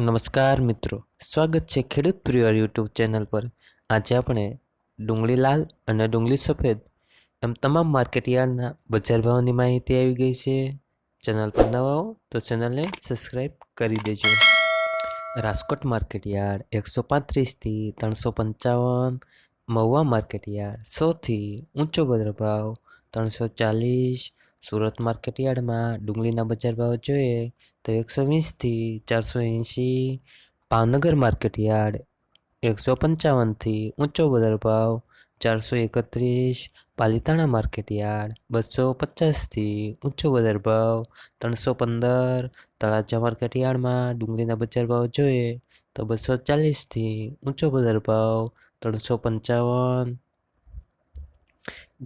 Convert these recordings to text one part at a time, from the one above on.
નમસ્કાર મિત્રો, સ્વાગત છે ખેડૂત પ્રિય યુટ્યુબ ચેનલ પર. આજે આપણે ડુંગળી લાલ અને ડુંગળી સફેદ એમ તમામ માર્કેટ યાર્ડના બજાર ભાવની માહિતી આવી ગઈ છે. ચેનલ પર નવા હો તો ચેનલને સબસ્ક્રાઈબ કરી દેજો. રાજકોટ માર્કેટ યાર્ડ એકસો પાંત્રીસથી ત્રણસો પંચાવન, મહુવા માર્કેટ યાર્ડ સોથી ઊંચો બજાર ભાવ ત્રણસો ચાલીસ સુરત માર્કેટ યાર્ડમાં ડુંગળીના બજાર ભાવ જોઈએ તો એકસો વીસથી ચારસો એંશી, ભાવનગર માર્કેટ યાર્ડ એકસો પંચાવનથી ઊંચો બજાર ભાવ ચારસો એકત્રીસ, પાલિતાણા માર્કેટ યાર્ડ બસો પચાસથી ઊંચો બજાર ભાવ ત્રણસો પંદર, તળાજા માર્કેટ યાર્ડમાં ડુંગળીના બજાર ભાવ જોઈએ તો બસો ચાલીસથી ઊંચો બજાર ભાવ ત્રણસો પંચાવન.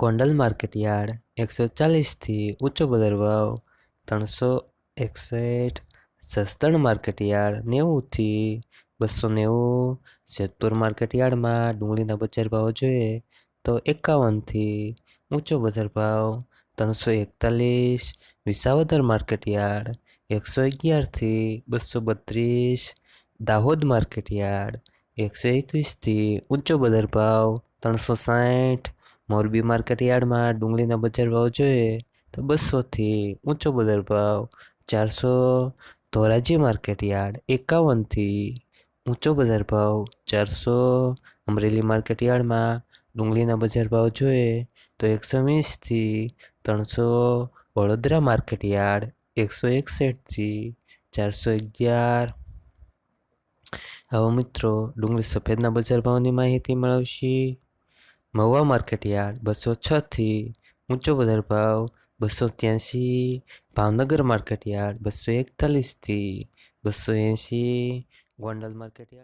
ગોંડલ માર્કેટ યાર્ડ એકસો ચાલીસથી ઊંચો બજાર ભાવ ત્રણસો એકસઠ સસ્તણ માર્કેટયાર્ડ નેવુંથી બસો નેવું. જેતપુર માર્કેટ યાર્ડમાં ડુંગળીના બજાર ભાવ જોઈએ તો એકાવનથી ઊંચો બજાર ભાવ ત્રણસો એકતાલીસ. વિસાવદર માર્કેટ યાર્ડ એકસો અગિયારથી બસો બત્રીસ. દાહોદ માર્કેટ યાર્ડ એકસો એકવીસથી ઊંચો બજાર ભાવ ત્રણસો સાઠ. મોરબી માર્કેટ યાર્ડમાં ડુંગળીના બજાર ભાવ જોઈએ તો બસોથી ઊંચો બજાર ભાવ ચારસો ધોરાજી માર્કેટ યાર્ડ, એકાવનથી ઊંચો બજાર ભાવ ચારસો. અમરેલી માર્કેટ યાર્ડમાં ડુંગળીના બજાર ભાવ જોઈએ તો એકસો વીસથી ત્રણસો. વડોદરા માર્કેટ યાર્ડ, એકસો એકસઠથી ચારસો અગિયાર. હવે મિત્રો, ડુંગળી સફેદના બજાર ભાવની માહિતી મેળવશી. મહુવા માર્કેટ યાર્ડ, બસો છથી ઊંચો બજાર ભાવ, બસો ત્યાંસી ભાવનગર માર્કેટયાર્ડ બસો એકતાલીસથી બસો એંશી, ગોંડલ માર્કેટ યાર્ડ.